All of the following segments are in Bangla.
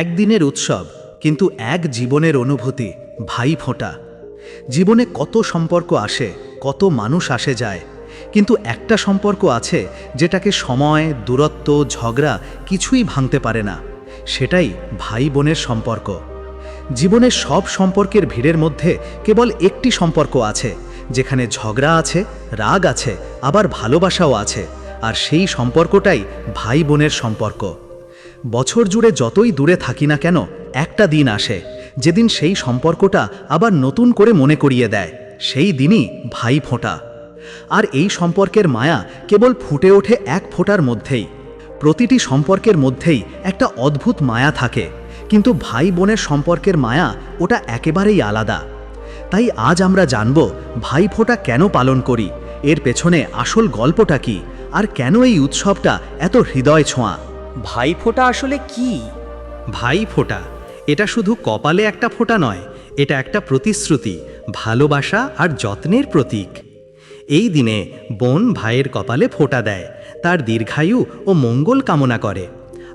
একদিনের উৎসব, কিন্তু এক জীবনের অনুভূতি, ভাই ফোঁটা। জীবনে কত সম্পর্ক আসে, কত মানুষ আসে যায়, কিন্তু একটা সম্পর্ক আছে যেটাকে সময়, দূরত্ব, ঝগড়া কিছুই ভাঙতে পারে না, সেটাই ভাই বোনের সম্পর্ক। জীবনের সব সম্পর্কের ভিড়ের মধ্যে কেবল একটি সম্পর্ক আছে, যেখানে ঝগড়া আছে, রাগ আছে, আবার ভালোবাসাও আছে, আর সেই সম্পর্কটাই ভাই বোনের সম্পর্ক। বছর জুড়ে যতই দূরে থাকি না কেন, একটা দিন আসে, যেদিন সেই সম্পর্কটা আবার নতুন করে মনে করিয়ে দেয়, সেই দিনই ভাই ফোঁটা। আর এই সম্পর্কের মায়া কেবল ফুটে ওঠে এক ফোঁটার মধ্যেই। প্রতিটি সম্পর্কের মধ্যেই একটা অদ্ভুত মায়া থাকে, কিন্তু ভাই বোনের সম্পর্কের মায়া ওটা একেবারেই আলাদা। তাই আজ আমরা জানব, ভাই ফোঁটা কেন পালন করি, এর পেছনে আসল গল্পটা কি, আর কেন এই উৎসবটা এত হৃদয় ছোঁয়া। ভাইফোঁটা আসলে কি? ভাই ফোঁটা এটা শুধু কপালে একটা ফোঁটা নয় এটা একটা প্রতিশ্রুতি ভালোবাসা আর যত্নের প্রতীক। এই দিনে বোন ভাইয়ের কপালে ফোঁটা দেয় তার দীর্ঘায়ু ও মঙ্গল কামনা করে।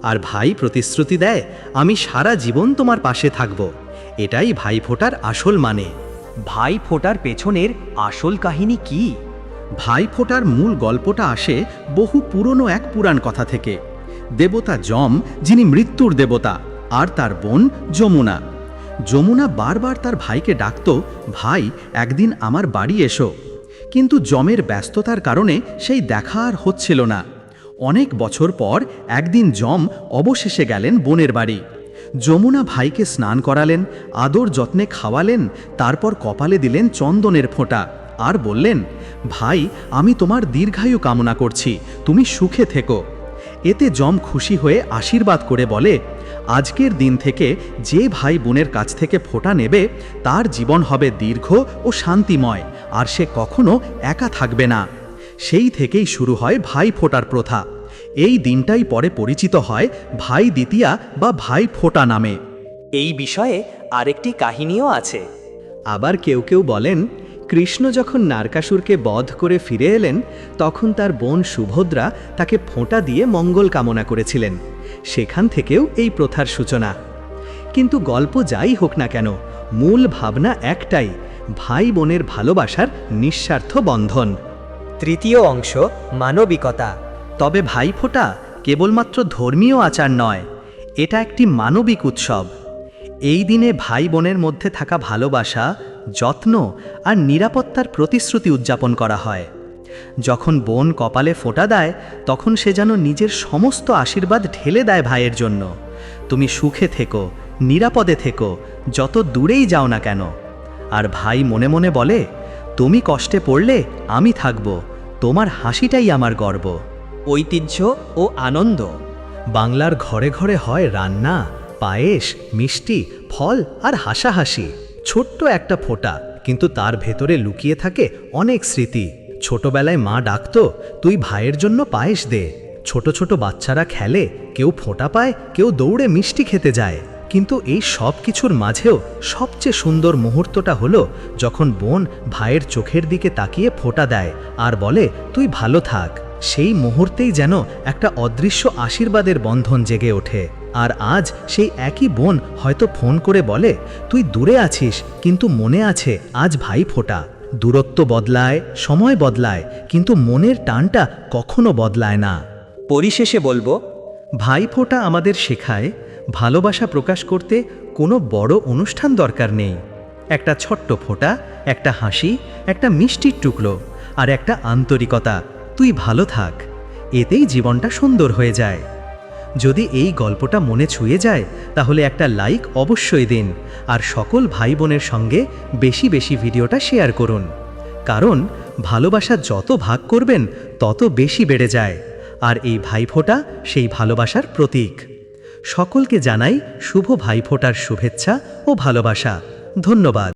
আর ভাই প্রতিশ্রুতি দেয় আমি সারা জীবন তোমার পাশে থাকব। এটাই ভাই ফোঁটার আসল মানে। ভাই ফোঁটার পেছনের আসল কাহিনী কি? ভাই ফোঁটার মূল গল্পটা আসে বহু পুরনো এক পুরাণ কথা থেকে। দেবতা যম, যিনি মৃত্যুর দেবতা, আর তার বোন যমুনা। যমুনা বারবার তার ভাইকে ডাকত, ভাই, একদিন আমার বাড়ি এসো। কিন্তু যমের ব্যস্ততার কারণে সেই দেখা আর হচ্ছিল না। অনেক বছর পর একদিন যম অবশেষে গেলেন বোনের বাড়ি। যমুনা ভাইকে স্নান করালেন, আদর যত্নে খাওয়ালেন, তারপর কপালে দিলেন চন্দনের ফোঁটা, আর বললেন, ভাই, আমি তোমার দীর্ঘায়ু কামনা করছি, তুমি সুখে থেকো। এতে জম খুশি হয়ে আশীর্বাদ করে বলে আজকের দিন থেকে যে ভাই বোনের কাছ থেকে ফোঁটা নেবে তার জীবন হবে দীর্ঘ ও শান্তিময় আর সে কখনো একা থাকবে না। সেই থেকেই শুরু হয় ভাই ফোঁটার প্রথা। এই দিনটাই পরে পরিচিত হয় ভাই দ্বিতীয়া বা ভাই ফোঁটা নামে। এই বিষয়ে আরেকটি কাহিনীও আছে। আবার কেউ কেউ বলেন কৃষ্ণ যখন নারকাসুরকে বধ করে ফিরে এলেন তখন তার বোন সুভদ্রা তাকে ফোঁটা দিয়ে মঙ্গল কামনা করেছিলেন। সেখান থেকেও এই প্রথার সূচনা। কিন্তু গল্প যাই হোক না কেন মূল ভাবনা একটাই ভাই বোনের ভালোবাসার নিঃস্বার্থ বন্ধন। তৃতীয় অংশ মানবিকতা। তবে ভাইফোঁটা কেবলমাত্র ধর্মীয় আচার নয় এটা একটি মানবিক উৎসব। এই দিনে ভাই বোনের মধ্যে থাকা ভালোবাসা যত্ন আর নিরাপত্তার প্রতিশ্রুতি উদযাপন করা হয়। যখন বোন কপালে ফোঁটা দেয়, তখন সে যেন নিজের সমস্ত আশীর্বাদ ঢেলে দেয় ভাইয়ের জন্য। তুমি সুখে থেকো, নিরাপদে থেকো, যত দূরেই যাও না কেন। আর ভাই মনে মনে বলে, তুমি কষ্টে পড়লে আমি থাকব, তোমার হাসিটাই আমার গর্ব। ঐতিহ্য ও আনন্দ। বাংলার ঘরে ঘরে হয় রান্না, পায়েস, মিষ্টি, ফল আর হাসাহাসি। ছোট্ট একটা ফোঁটা, কিন্তু তার ভেতরে লুকিয়ে থাকে অনেক স্মৃতি। ছোটবেলায় মা ডাকতো, তুই ভাইয়ের জন্য পায়েস দে। ছোট ছোট বাচ্চারা খেলে, কেউ ফোঁটা পায়, কেউ দৌড়ে মিষ্টি খেতে যায়। কিন্তু এই সব কিছুর মাঝেও সবচেয়ে সুন্দর মুহূর্তটা হলো যখন বোন ভাইয়ের চোখের দিকে তাকিয়ে ফোঁটা দেয় আর বলে, তুই ভালো থাক। সেই মুহূর্তেই যেন একটা অদৃশ্য আশীর্বাদের বন্ধন জেগে ওঠে। আর আজ সেই একই বোন হয়তো ফোন করে বলে, তুই দূরে আছিস, কিন্তু মনে আছে আজ ভাই ফোঁটা। দূরত্ব বদলায়, সময় বদলায়, কিন্তু মনের টানটা কখনো বদলায় না। পরিশেষে বলব, ভাই ফোঁটা আমাদের শেখায়, ভালোবাসা প্রকাশ করতে কোনো বড় অনুষ্ঠান দরকার নেই। একটা ছোট্ট ফোঁটা, একটা হাসি, একটা মিষ্টির টুকরো, আর একটা আন্তরিকতা। তুই ভালো থাক। এতেই জীবনটা সুন্দর হয়ে যায়। যদি এই গল্পটা মনে ছুঁয়ে যায়, তাহলে একটা লাইক অবশ্যই দিন আর সকল ভাই বোনের সঙ্গে বেশি বেশি ভিডিওটা শেয়ার করুন। কারণ ভালোবাসা যত ভাগ করবেন, তত বেশি বেড়ে যায় আর এই ভাইফোঁটা সেই ভালোবাসার প্রতীক। সকলকে জানাই শুভ ভাইফোঁটার শুভেচ্ছা ও ভালোবাসা। ধন্যবাদ।